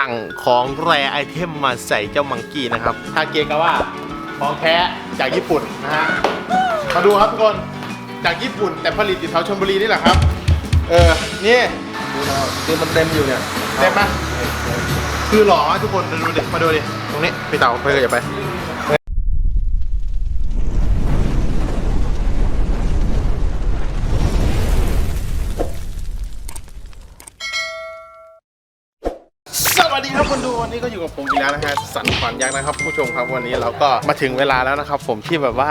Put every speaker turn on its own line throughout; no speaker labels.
สั่งของแรไอเทมมาใส่เจ้ามังกี้นะครับทาเกกาว่าของแท้จากญี่ปุ่นนะฮะมาดูครับทุกคนจากญี่ปุ่นแต่ผลิตอยู่แถวชลบุรีนี่แหละครับ เออ นี่
คือมันเต็มอยู่เนี่ย
เต็มปะคือหล่อมากทุกคนดูดิมาดูดิตรงนี้พี่เต่าไปเลยอย่าไป แล้วนะฮะสันขวัญยักษ์นะครับ ผู้ชมครับวันนี้เราก็มาถึงเวลาแล้วนะครับ ผมที่แบบว่า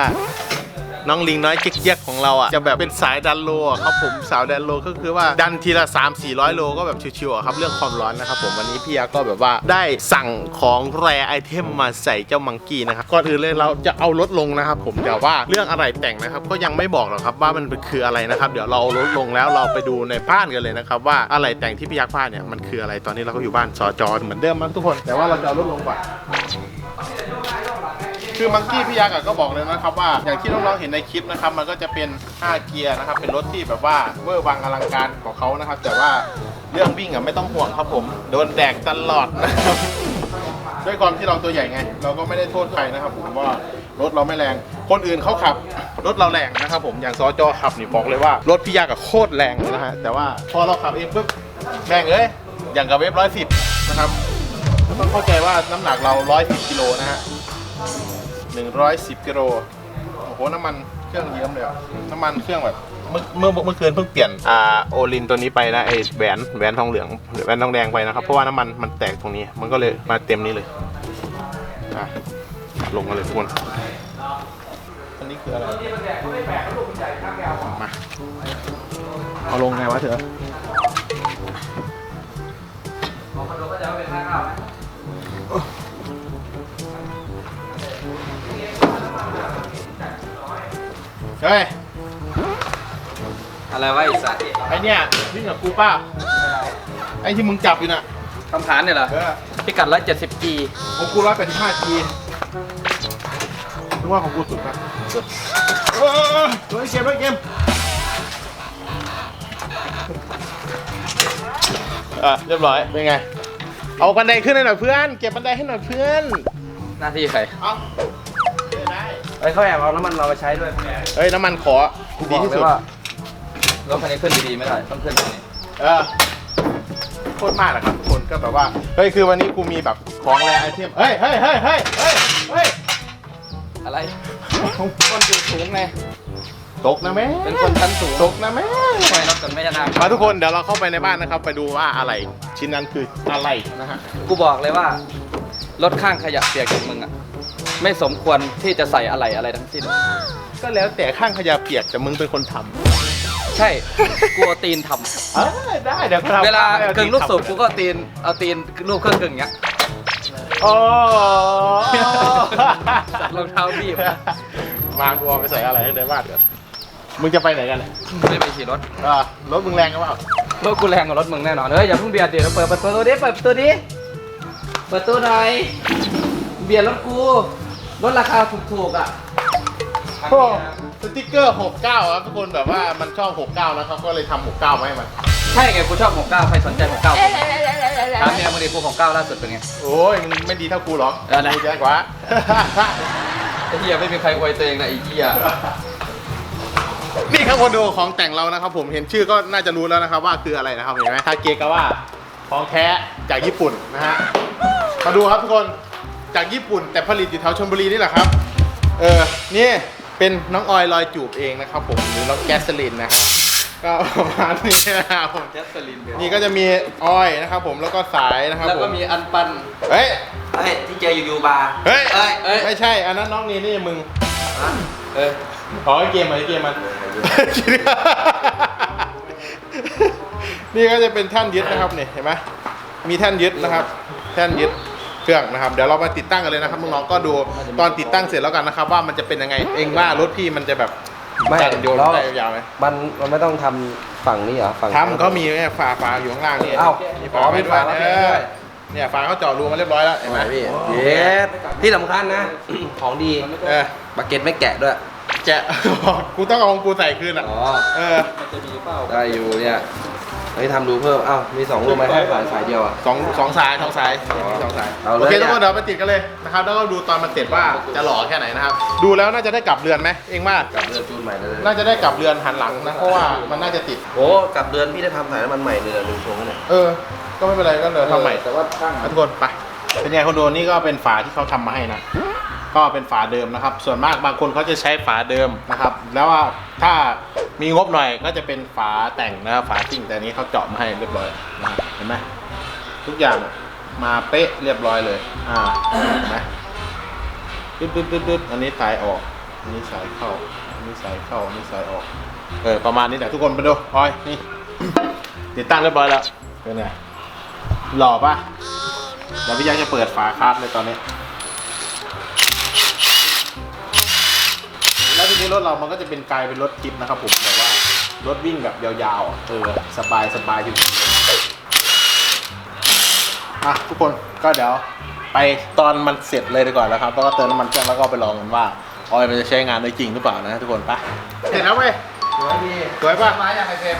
น้องลิงน้อยเจ๊กๆของเราอะจะแบบเป็นสายดันโลอะครับผมสาวดันโลก็คือว่าดันทีละ 3 4 0 0 โลก็แบบชิวๆครับเรื่องความร้อนนะครับผมวันนี้พี่ยาก็แบบว่าได้สั่งของแรไอเทมมาใส่เจ้ามังกี้นะครับก่อนอื่นเลยเราจะเอารถลงนะครับผมแต่ว่าเรื่องอะไรแต่งนะครับก็ยังไม่บอกหรอกครับว่ามันคืออะไรนะครับเดี๋ยวเราเอารถลงแล้วเราไปดูในบ้านกันเลยนะครับว่าอะไรแต่งที่พี่ยักษ์พลาดเนี่ยมันคืออะไรตอนนี้เราก็อยู่บ้านสจอเหมือนเดิมมั้งทุกคน แต่ว่าเราจะเอารถลงก่อน คือมังกี้พี่ยักษ์อะก็บอกเลยนะครับว่าอย่างที่น้องๆเห็นในคลิปนะครับมันก็จะเป็น 5 เกียร์นะครับเป็นรถที่แบบว่าเวอร์วังอลังการของเขานะครับ แต่ว่าเรื่องวิ่งอะไม่ต้องห่วงครับผมโดนแดกตลอดนะครับด้วยความที่เราตัวใหญ่ไง เราก็ไม่ได้โทษใครนะครับผมว่ารถเราไม่แรง คนอื่นเขาขับ รถเราแรงนะครับผมอย่างซอจอขับนี่บอกเลยว่ารถพี่ยักษ์อะโคตรแรงเลยนะฮะแต่ว่าพอเราขับเองปุ๊บแม่งเอ้ยอย่างกับเวฟร้อยสิบนะครับต้องเข้าใจว่าน้ำหนักเราร้อยสิบกิโลนะฮะ 110กิโลโอ้โหน้ำมันเครื่องเยิ้มเลยอะน้ำมันเครื่องแบบเมื่อเมื่อเมื่อคืนเพิ่งเปลี่ยนอ่าโอลินตัวนี้ไปนะไอแหวนแหวนทองเหลืองหรือแหวนทองแดงไปนะครับ เพราะว่าน้ำมันมันแตกตรงนี้ มันก็เลยมาเต็มนี้เลยอะลงมาเลยทุกคนอันนี้คืออะไรมาเอาลงไงวะเถอะ ฮ้ย
อะไรวะไอ้สัตว์
ไอเนี่ยวิ่งกับกูป้าไอที่มึงจับอยู่น่ะ
คำถามเนี่ยเหรอ
เออ
พิกัด 170G
ของกูร้อยแปดสิบห้าทีนึกว่าของกูสุดนะเออเออเออร้อยเกมร้อยเกมอะเรียบร้อย เป็นไง เอาบันไดขึ้นให้หน่อยเพื่อน เก็บบันไดให้หน่อยเพื่อน
หน้าที่ใคร
เอาได้
เฮ้ยเขาแอบเอาน้ำมันเราไปใช้ด้วย
เฮ้ยน้ำมันขอ
กูบ
ดี
อก
ที่
เล
สุ
ย
ด
ว่ารถคันนี้ขึ้นดีๆไม่ได้ต้องขึ้นตรงนี้
เออโคตรมากแหละครับทุกคนก็แบบว่าเฮ้ยคือวันนี้กูมีแบบของแรไอเทมเฮ้ยเฮ้ยเฮ้ยเฮ้ยเฮ้ยเฮ้ย
อะไรคนอยู่สูงไง
ตกนะแม่
เป็นคนชั้นสูง
ตกนะแม่
ทำไมรถกันไม่ชนะ
มาทุกคนเดี๋ยวเราเข้าไปในบ้านนะครับ ไปดูว่าอะไร ชิ้นนั้นคืออะไรนะฮะ
กูบอกเลยว่า รถข้างขยะเปียกอย่างมึงอะ ไม่สมควรที่จะใส่อะไรอะไรทั้งสิ้น
ก็แล้วแต่ข้างขยะเปียกแต่มึงเป็นคนท
ใช่กูเอาตีนทำ
เออได้เดี๋ยวกูทำำ
เวลา
ให้อ
กึ่งลูกสูบ
ทำ
กูก็เอาตีนเอาตีนลูกเครื่องกึ่งอย่างเงี้ย
โอ้
รองเท้าบีบ
มากูเอาไปใส่อะไรให้ในบ้านเดี๋ยวมึงจะไปไหนกันเนี่ย
ไม่ไปขี่รถ
อ่ารถมึงแรงกันเปล่าร
ถกูแรงกว่ารถมึงแน่นอนเฮ้ยอย่าเพิ่งเบียดเดี๋ยวเปิดประตูดิเปิดประตูดิเปิดประตูหน่อยเบียดรถกู รถราคาถูกๆอะ
โอ้ สติ๊กเกอร์ 69 ครับทุกคนแบบว่ามันชอบ 69นะครับก็เลยทำ69มาให้มัน
ใช่ไงกูชอบ 69 ใครสนใจ 69ถามเมียมึงดิกู69 ล่าสุดเป็นไง
โอ้ยมึงไม่ดีเท่ากูหรอก
เออนะ
กูแย่กว่า
ไอ้เหี้ยไม่มีใครอวยตัวเองนะไอ้เหี้ย
นี่ครับคนดูของแต่งเรานะครับ ผมเห็นชื่อก็น่าจะรู้แล้วนะครับว่าคืออะไรนะครับเห็นไหมทาเกกาว่าของแท้จากญี่ปุ่นนะฮะมาดูครับทุกคน จากญี่ปุ่นแต่ผลิตอยู่แถวชลบุรีนี่แหละครับ เออ นี่เป็นน้องออยลอยจูบเองนะครับผม หรือน้องแกสลินนะฮะก็ประมาณนี้นะครับผม
แจสลิน
นี่ก็จะมีออยนะครับผม แล้วก็สายนะครับ
แล้ว
ผ
ก็
ม
มีอันปัน
เฮ้ย
เฮ้ยที่เจออยู่ยูบาร์
เฮ้ย
เอ้ยเอ้ย
ไม่ใช่ อันนั้นน้องนี่นี่มึง
เออ
ขอให้เกมมาให้เกมมัน นี่ก็จะเป็นแท่นยึดนะครับเนี่ยเห็นไหมมีแท่นยึดนะครับ แท่นยึดเค รื่องนะครับเดี๋ยวเรามาติดตั้งกันเลยนะครับน้องๆก็ดูตอนติดตั้งเสร็จแล้วกันนะครับ ว่ามันจะเป็นยังไงเองว่ารถพี่มันจะแบบ
ไม่
แต่งโยน
แล้ว
ได้ยาวไหม
มันมันไม่ต้องทำฝั่งนี้เหรอฝั่ง
ทำเขามีแค่ฝาฝาอยู่ข้างล่างนี่
เอ้า
มี
อ๋
ฝา
อ
ไว้
มี
ด้วย
ฝาไว้
เอ
ด้
อ
วย
เนี่ยฝาเขาเจาะรูมาเรียบร้อยแล้วเห็นไหม
พี่เย็ดที่สำคัญนะ ของดี
เออ
บักเก็ตไม่แกะด้วย
แจะ กูต้องเอาของกูใส่คืนอะ
อ๋อ
เออ
มันจะมีเป้า
ได้อยู่เนี่ย อันนี้ทำดูเพิ่ม อ้าวมีสองรูปไหมให้สายสายเดียวอะ
สองสองสายสองสายสองสาย
เอาเลย
โอเคทุกคน
อะ
เดี๋ยวไปติดกันเลยนะครับแล้วก็ดูตอนมันติดว่าจะหล่อแค่ไหนนะครับ ดูแล้วน่าจะได้กลับเรือนไหมเองว่า
กับเดือนจูนใหม่เลย
น่าจะได้กลับเรือนหันหลังนะเพราะว่ามันน่าจะติด
โอ้กับเดือนพี่ได้ทำสายน้ำมันใหม่เลยลืมชงเนี่ย
เออ ก็ไม่เป็นไรก็เดี๋ยวทำใหม่
แต่ว่าช่าง
ทุกคนไปเป็นไงคนดูนี่ก็เป็นฝาที่เขาทำมาให้นะก็เป็นฝาเดิมนะครับ ส่วนมากบางคนเขาจะใช้ฝาเดิมนะครับ แล้วว่าถ้า มีงบหน่อยก็จะเป็นฝาแต่งนะครับฝาจริงแต่นี้เขาเจาะมาให้เรียบร้อยนะครับเห็นไหมทุกอย่างมาเป๊ะเรียบร้อยเลย อ่าเห็นไหมดึดดึดดึดดึดอันนี้สายออก อันนี้สายเข้า อันนี้สายเข้า อันนี้สายออก เออประมาณนี้แหละทุกคนไปดูออยนี่ติดตั้งเรียบร้อยแล้วเป็นไงหล่อปะเดี๋ยวพี่ยักษ์จะเปิดฝาคาร์ดเลยตอนนี้ ทีนี้รถเรามันก็จะเป็นกลายเป็นรถทิปนะครับผมแบบว่ารถวิ่งแบบยาวๆอะเออสบายสบายอยู่อะทุกคนก็เดี๋ยวไปตอนมันเสร็จเลยดีกว่าแล้วครับแล้วก็เติมน้ำมันเครื่องแล้วก็ไปลองกันว่าออยมันจะใช้งานได้จริงหรือเปล่านะทุกคนไปเสร็จแล้วเว้ย
สวยดี
สวยป่ะ
ไม้ยังไงเฟรม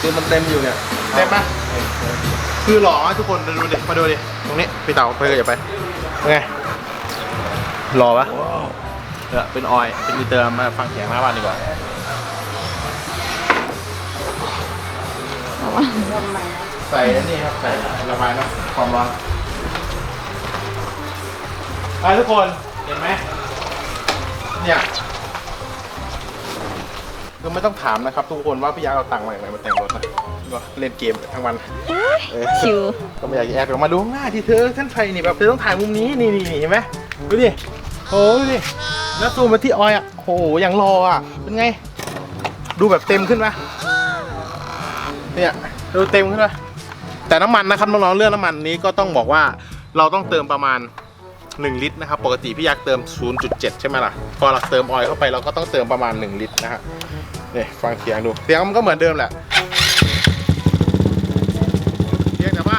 คือมันเต็มอยู่เนี่ย
เต็มไหมคือหล่อมากทุกคนดูดิมาดูดิตรงนี้พี่เต๋าไปอย่าไปเป็นไงหล่อปะ เนี่ยเป็นออยล์เป็นมีเตอร์มาฟังเสียงหน้าบ้านดีกว่าใส่อันนี่ครับใส่ระบายน้ำความร้อนไปทุกคนเห็นไหมเนี่ยคือไม่ต้องถามนะครับ ทุกคนว่าพี่ยักษ์เอาตังค์มาจากไหนมาแต่งรถนะก็เล่นเกมทั้งวันเออ
ชิว
ก็ไม่อยากจะแอบออกมาดูข้างหน้าที่เธอท่านไฟนี่แบบเธอต้องถ่ายมุมนี้นี่นี่นี่เห็นไหมดูดิโอ้ดูดิ แล้วซูมมาที่ออยอะโหอย่างรออะ เป็นไง ดูแบบเต็มขึ้นไหมเนี่ยดูเต็มขึ้นไหมแต่น้ำมันนะครับน้องๆเรื่องน้ำมันนี้ก็ต้องบอกว่าเราต้องเติมประมาณ 1 ลิตรนะครับ ปกติพี่ยักเติม 0.7 ใช่ไหมล่ะ พอเราเติมออยเข้าไปเราก็ต้องเติมประมาณ 1 ลิตรนะฮะนี่ฟังเสียงดูเสียงมันก็เหมือนเดิมแหละเพียงแต่ว่า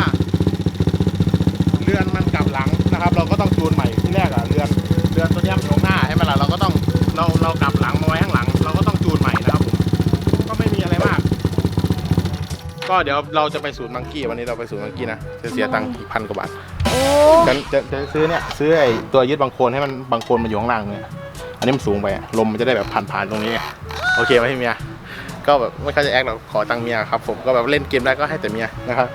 เรือนมันกลับหลังนะครับ เราก็ต้องจูนใหม่ที่แรกอะเรือนเรือนตัวเนี้ยมั เราเรากลับหลังมาไว้ข้างหลัง เราก็ต้องจูนใหม่นะครับผมก็ไม่มีอะไรมาก ก็เดี๋ยวเราจะไปศูนย์มังกี้วันนี้เราไปศูนย์มังกี้นะจะเสียตังค์อีกพันกว่าบาท
โอ้
จะจะจะซื้อเนี่ยซื้อไอ้ตัวยึดบางโคลนให้มันบางโคลนมันอยู่ข้างล่างเนี่ยอันนี้มันสูงไปอะลมมันจะได้แบบผ่านผ่านๆตรงนี้ไงโอเคไหมพี่เมียก็แบบไม่ค่อยจะแอคหรอกขอตังค์เมียครับผมก็แบบเล่นเกมได้ก็ให้แต่เมียนะครับ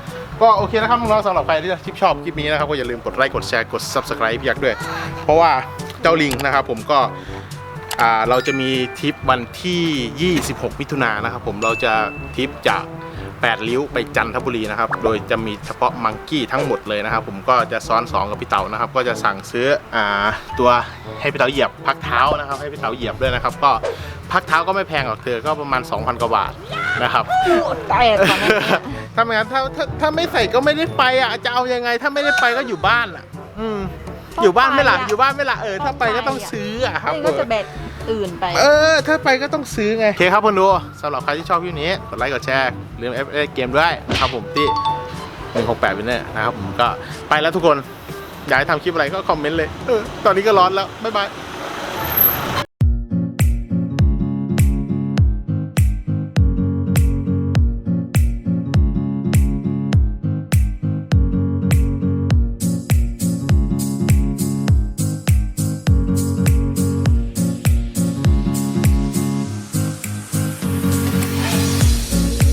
ก็โอเคนะครับน้องๆสำหรับใครที่ที่ชอบคลิปนี้นะครับก็อย่าลืมกดไลค์กดแชร์กด subscribe พี่ยักษ์ด้วย เพราะว่าเจ้าลิงนะครับผมก็ อ่าเราจะมีทริปวันที่ 26 มิถุนายนนะครับผมเราจะทริปจาก 8 ริ้วไปจันทบุรีนะครับ โดยจะมีเฉพาะมังกี้ทั้งหมดเลยนะครับ ผมก็จะซ้อน 2 กับพี่เต๋านะครับ ก็จะสั่งซื้ออ่าตัวให้พี่เต๋าเหยียบพักเท้านะครับให้พี่เต๋าเหยียบด้วยนะครับ ก็พักเท้าก็ไม่แพงหรอกเธอก็ประมาณ 2,000 กว่าบาทนะครับ
โหดแตกตอนนี้
ถ้าไม่งั้นถ้าถ้าถ้าไม่ใส่ก็ไม่ได้ไปอะจะเอายังไง ถ้าไม่ได้ไปก็อยู่บ้านอะ อืม อยู่บ้านไม่หละอยู่บ้านไม่หละเออถ้าไปก็ต้องซื้ออะครับ
นี่ก็จะแบกอื่นไป
เออ ถ้าไปก็ต้องซื้อไง โอเคครับคนดูสำหรับใครที่ชอบคลิปนี้ กดไลค์ กดแชร์ลืมเอฟเกมด้วยนะครับผมที่168วินเนอร์นะครับผมก็ไปแล้วทุกคน อยากให้ทำคลิปอะไรก็คอมเมนต์เลยเออตอนนี้ก็ร้อนแล้ว บ๊ายบาย